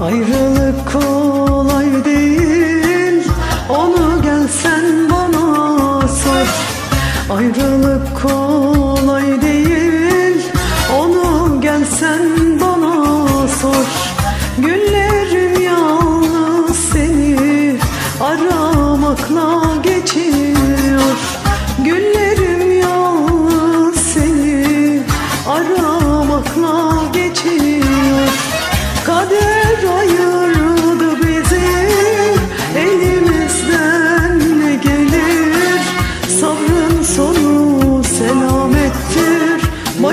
Ayrılık kolay değil. Onu gelsen bana sor. Ayrılık kolay değil. Onu gelsen bana sor. Günlerim yalnız seni Aramakla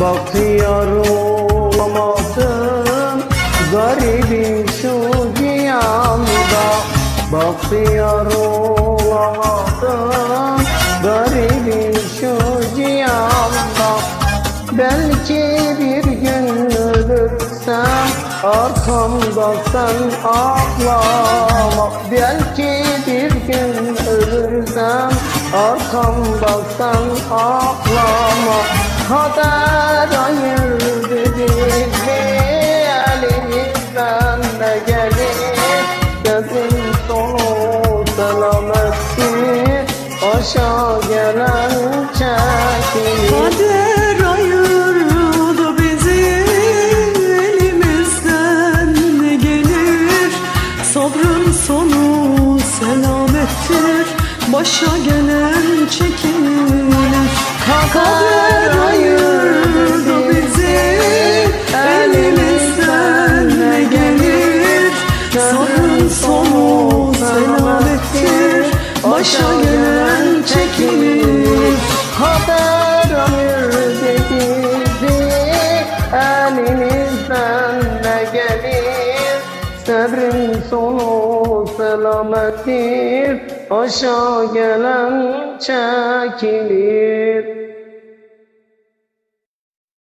Bakıyorum olamadım Garibim şu cihanda Bakıyorum olamadım Garibim şu cihanda Belki bir gün ölürsem Arkamda sen ağlama. Belki bir gün ölürsem Arkamda sen ağlama. Kader Gelir Gözün sonu selamettir Aşağı gelen çekilir Kader ayırdı bizi. Elimizden ne gelir? Sabrın sonu selamettir. Başa gelen çekilir Kader Sabrın sonu selamettir. Başa gelen çekilir. Haber ayırdı bizi Elimizden ne gelir? Sabrin sonu selamettir. Aşağı gelen çekilir